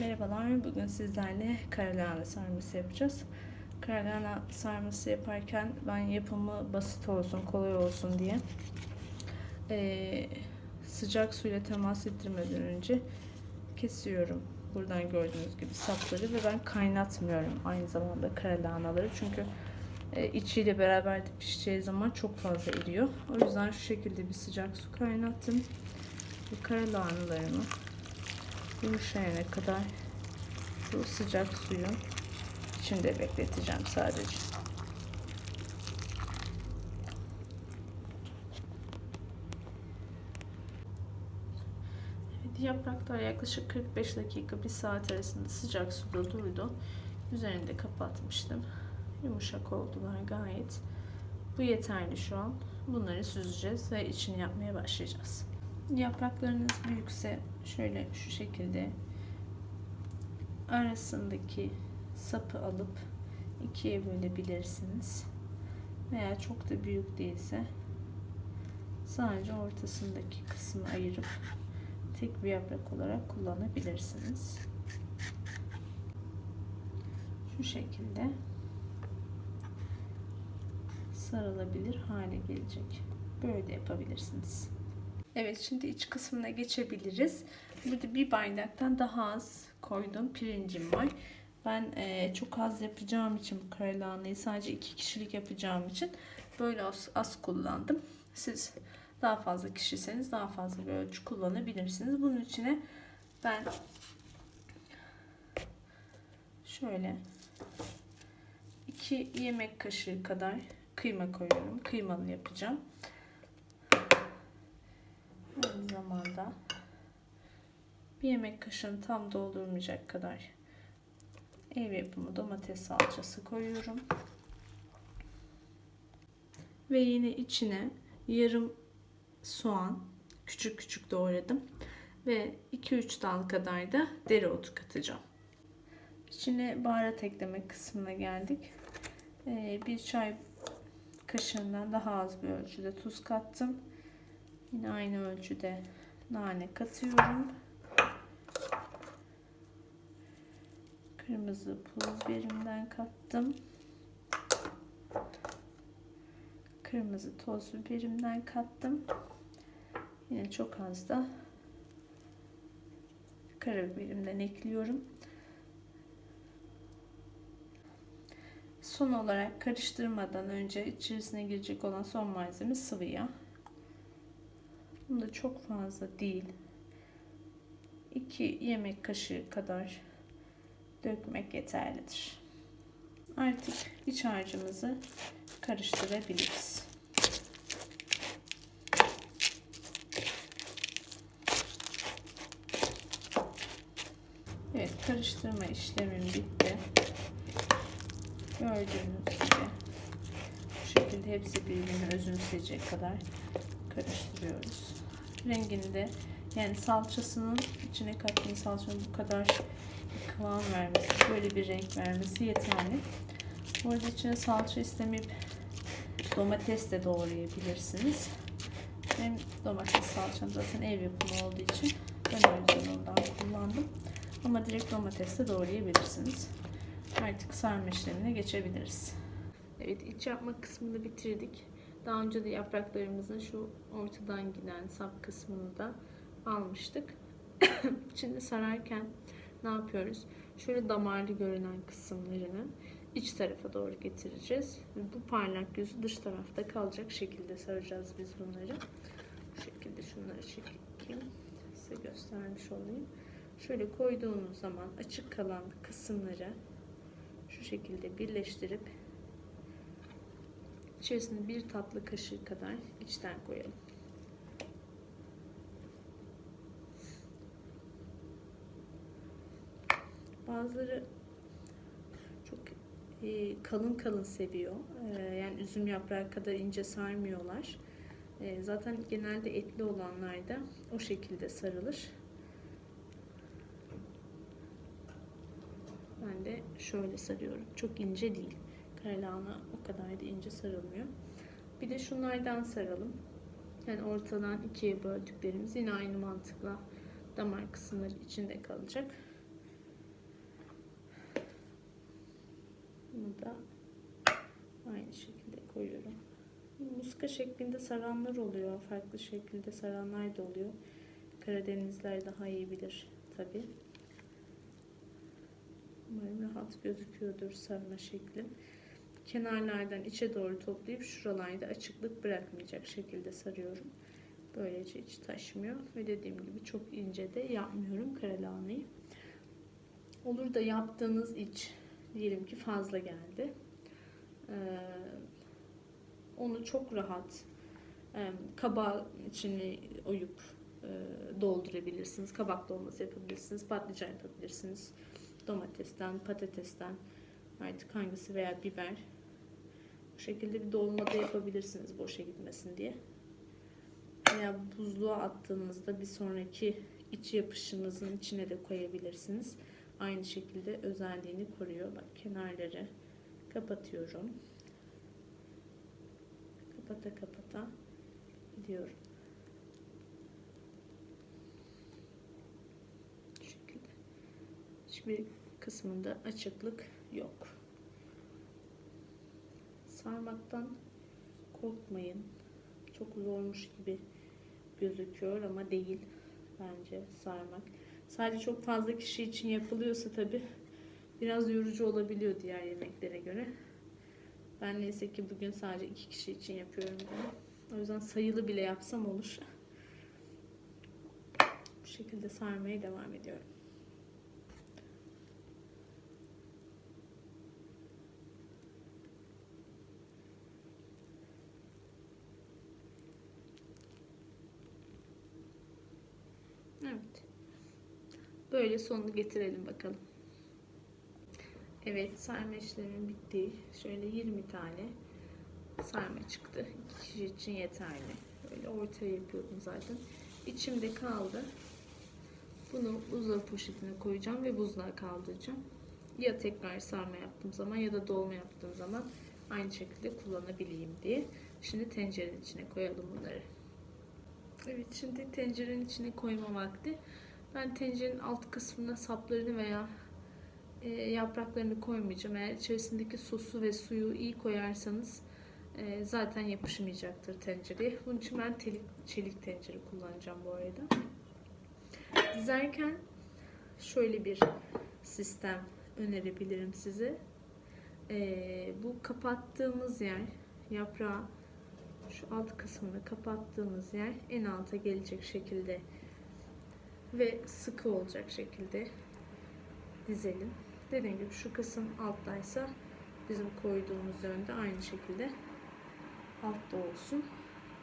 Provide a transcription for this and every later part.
Merhabalar, bugün sizlerle karalahana sarması yapacağız. Karalahana sarması yaparken ben yapımı basit olsun, kolay olsun diye eee, sıcak suyla temas ettirmeden önce kesiyorum. Buradan gördüğünüz gibi sapları ve ben kaynatmıyorum aynı zamanda karalahanaları çünkü e, içiyle beraber de pişeceği zaman çok fazla eriyor. O yüzden şu şekilde bir sıcak su kaynattım. Bu karalahanalarımı yumuşayana kadar bu sıcak suyun içinde bekleteceğim sadece. Evet, yapraklar yaklaşık 45 dakika 1 saat arasında sıcak suda durdu. Üzerini de kapatmıştım. Yumuşak oldular gayet. Bu yeterli şu an. Bunları süzeceğiz ve içini yapmaya başlayacağız. Yapraklarınız büyükse şöyle şu şekilde arasındaki sapı alıp ikiye bölebilirsiniz. Veya çok da büyük değilse sadece ortasındaki kısmı ayırıp tek bir yaprak olarak kullanabilirsiniz. Şu şekilde sarılabilir hale gelecek. Böyle de yapabilirsiniz. Evet şimdi iç kısmına geçebiliriz. Burada bir bardaktan daha az koyduğum pirincim var. Ben e, çok az yapacağım için bu karalahanayı sadece iki kişilik yapacağım için böyle az, az kullandım. Siz daha fazla kişiseniz daha fazla bir ölçü kullanabilirsiniz. Bunun içine ben şöyle 2 yemek kaşığı kadar kıyma koyuyorum. Kıymalı yapacağım. Aynı zamanda bir yemek kaşığını tam doldurmayacak kadar ev yapımı domates salçası koyuyorum. Ve yine içine yarım soğan küçük küçük doğradım. Ve 2-3 dal kadar da dereotu katacağım. İçine baharat ekleme kısmına geldik. Ee, bir çay kaşığından daha az bir ölçüde tuz kattım. Yine aynı ölçüde nane katıyorum. Kırmızı pul biberimden kattım. Kırmızı toz biberimden kattım. Yine çok az da karabiberimden ekliyorum. Son olarak karıştırmadan önce içerisine girecek olan son malzeme sıvı yağ. Bunda çok fazla değil. 2 yemek kaşığı kadar dökmek yeterlidir. Artık iç harcımızı karıştırabiliriz. Evet karıştırma işlemim bitti. Gördüğünüz gibi bu şekilde hepsi birbirini özümseyecek kadar karıştırıyoruz. Rengini de yani salçasının içine kattığım salçanın bu kadar kıvam vermesi, böyle bir renk vermesi yeterli. Bu arada içine salça istemeyip domates de doğrayabilirsiniz. Benim domates salçam zaten ev yapımı olduğu için ben o yüzden ondan kullandım. Ama direkt domates de doğrayabilirsiniz. Artık sarma işlemine geçebiliriz. Evet iç yapma kısmını bitirdik. Daha önce de yapraklarımızın şu ortadan giden sap kısmını da almıştık. Şimdi sararken ne yapıyoruz? Şöyle damarlı görünen kısımlarını iç tarafa doğru getireceğiz. Ve bu parlak yüzü dış tarafta kalacak şekilde saracağız biz bunları. Bu şekilde şunları çekeyim. Size göstermiş olayım. Şöyle koyduğunuz zaman açık kalan kısımları şu şekilde birleştirip içerisine bir tatlı kaşığı kadar içten koyalım. Bazıları çok e, kalın kalın seviyor. E, yani üzüm yaprağı kadar ince sarmıyorlar. E, zaten genelde etli olanlar da o şekilde sarılır. Ben de şöyle sarıyorum. Çok ince değil perlana o kadar da ince sarılmıyor. Bir de şunlardan saralım. Yani ortadan ikiye böldüklerimiz yine aynı mantıkla damar kısımları içinde kalacak. Bunu da aynı şekilde koyuyorum. Muska şeklinde saranlar oluyor. Farklı şekilde saranlar da oluyor. Karadenizler daha iyi bilir tabi. Umarım rahat gözüküyordur sarma şekli. Kenarlardan içe doğru toplayıp şuralarda açıklık bırakmayacak şekilde sarıyorum. Böylece hiç taşmıyor. Ve dediğim gibi çok ince de yapmıyorum karalahanayı. Olur da yaptığınız iç diyelim ki fazla geldi. Ee, onu çok rahat e, kaba içini oyup e, doldurabilirsiniz. Kabak dolması yapabilirsiniz. Patlıcan yapabilirsiniz. Domatesten, patatesten artık hangisi veya biber. Bu şekilde bir dolma da yapabilirsiniz boşa gitmesin diye. Veya buzluğa attığınızda bir sonraki iç yapışınızın içine de koyabilirsiniz. Aynı şekilde özelliğini koruyor. Bak kenarları kapatıyorum. Kapata kapata gidiyorum. Hiçbir kısmında açıklık yok. Sarmaktan korkmayın. Çok zormuş gibi gözüküyor ama değil bence sarmak. Sadece çok fazla kişi için yapılıyorsa tabi biraz yorucu olabiliyor diğer yemeklere göre. Ben neyse ki bugün sadece iki kişi için yapıyorum bunu. O yüzden sayılı bile yapsam olur. Bu şekilde sarmaya devam ediyorum. Evet. Böyle sonunu getirelim bakalım. Evet sarma işlemim bitti. Şöyle 20 tane sarma çıktı. 2 kişi için yeterli. Böyle ortaya yapıyordum zaten. İçimde kaldı. Bunu buzdolabı poşetine koyacağım ve buzluğa kaldıracağım. Ya tekrar sarma yaptığım zaman ya da dolma yaptığım zaman aynı şekilde kullanabileyim diye. Şimdi tencerenin içine koyalım bunları. Evet şimdi tencerenin içine koyma vakti. Ben tencerenin alt kısmına saplarını veya e, yapraklarını koymayacağım. Eğer içerisindeki sosu ve suyu iyi koyarsanız e, zaten yapışmayacaktır tencereye. Bunun için ben telik, çelik tencere kullanacağım bu arada. Dizerken şöyle bir sistem önerebilirim size. E, bu kapattığımız yer yaprağı şu alt kısmını kapattığımız yer en alta gelecek şekilde ve sıkı olacak şekilde dizelim. Dediğim gibi şu kısım alttaysa bizim koyduğumuz yönde aynı şekilde altta olsun.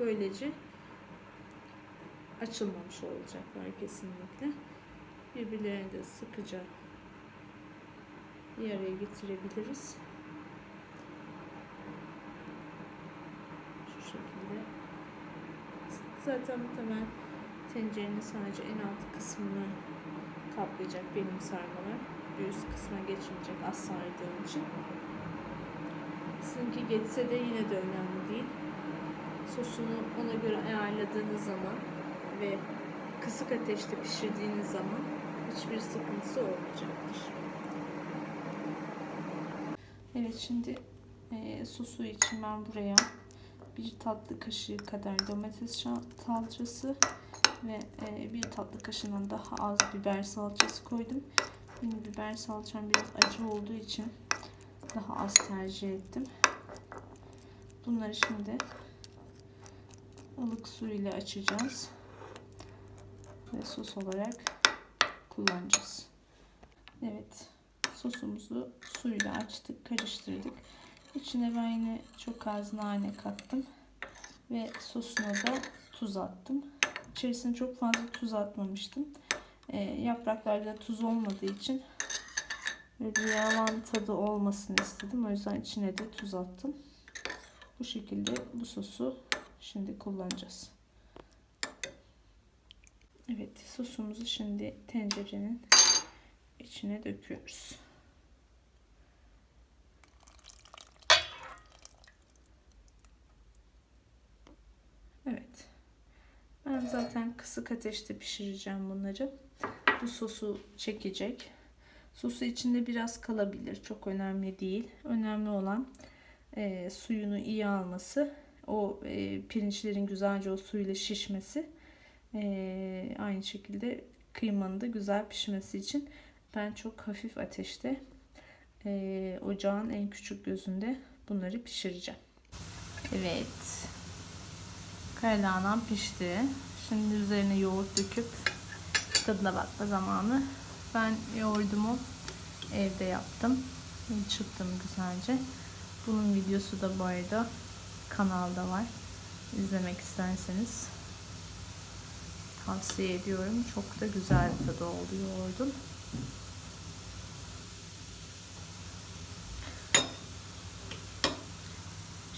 Böylece açılmamış olacaklar kesinlikle. Birbirlerini de sıkıca bir araya getirebiliriz. Şu şekilde. Zaten muhtemelen tencerenin sadece en alt kısmını kaplayacak benim sarmalar. Üst kısma geçmeyecek az sardığım için. Sizinki geçse de yine de önemli değil. Sosunu ona göre ayarladığınız zaman ve kısık ateşte pişirdiğiniz zaman hiçbir sıkıntısı olmayacaktır. Evet şimdi e, sosu için ben buraya bir tatlı kaşığı kadar domates salçası ve e, bir tatlı kaşığından daha az biber salçası koydum. Benim biber salçam biraz acı olduğu için daha az tercih ettim. Bunları şimdi ılık su ile açacağız ve sos olarak kullanacağız. Evet, sosumuzu suyla açtık, karıştırdık. İçine ben yine çok az nane kattım ve sosuna da tuz attım. İçerisine çok fazla tuz atmamıştım. E, yapraklarda tuz olmadığı için böyle yalan tadı olmasını istedim. O yüzden içine de tuz attım. Bu şekilde bu sosu şimdi kullanacağız. Evet sosumuzu şimdi tencerenin içine döküyoruz. Evet. Ben zaten kısık ateşte pişireceğim bunları. Bu sosu çekecek. Sosu içinde biraz kalabilir. Çok önemli değil. Önemli olan e, suyunu iyi alması. O e, pirinçlerin güzelce o suyla şişmesi. E, aynı şekilde kıymanın da güzel pişmesi için ben çok hafif ateşte e, ocağın en küçük gözünde bunları pişireceğim. Evet. Karalahanam pişti. Şimdi üzerine yoğurt döküp tadına bakma zamanı. Ben yoğurdumu evde yaptım. Çıktım güzelce. Bunun videosu da bu arada kanalda var. İzlemek isterseniz tavsiye ediyorum. Çok da güzel bir tadı oldu yoğurdun.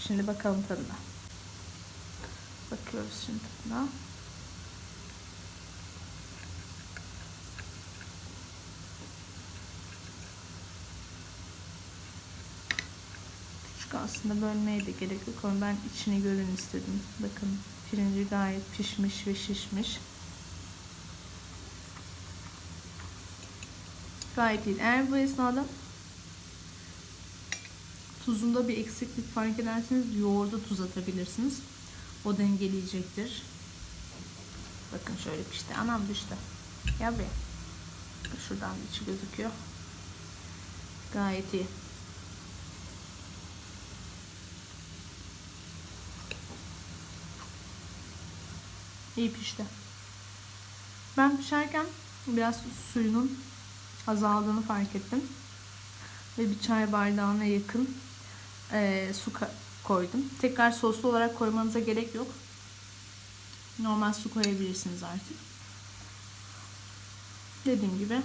Şimdi bakalım tadına. Bakıyoruz şimdi tadına. Küçük aslında bölmeye de gerek yok ama ben içini görün istedim. Bakın pirinci gayet pişmiş ve şişmiş. Gayet iyi. Eğer bu esnada tuzunda bir eksiklik fark ederseniz yoğurda tuz atabilirsiniz. O dengeleyecektir. Bakın şöyle pişti. Anam düştü. Gel buraya. Şuradan içi gözüküyor. Gayet iyi. İyi pişti. Ben pişerken biraz suyunun azaldığını fark ettim. Ve bir çay bardağına yakın e, su koydum. Tekrar soslu olarak koymanıza gerek yok. Normal su koyabilirsiniz artık. Dediğim gibi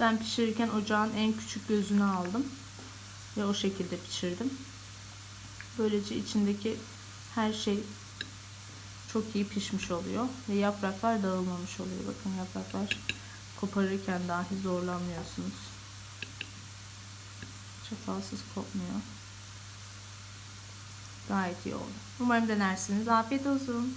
ben pişirirken ocağın en küçük gözünü aldım. Ve o şekilde pişirdim. Böylece içindeki her şey çok iyi pişmiş oluyor. Ve yapraklar dağılmamış oluyor. Bakın yapraklar koparırken dahi zorlanmıyorsunuz. Çatalsız kopmuyor. Gayet iyi oldu. Umarım denersiniz. Afiyet olsun.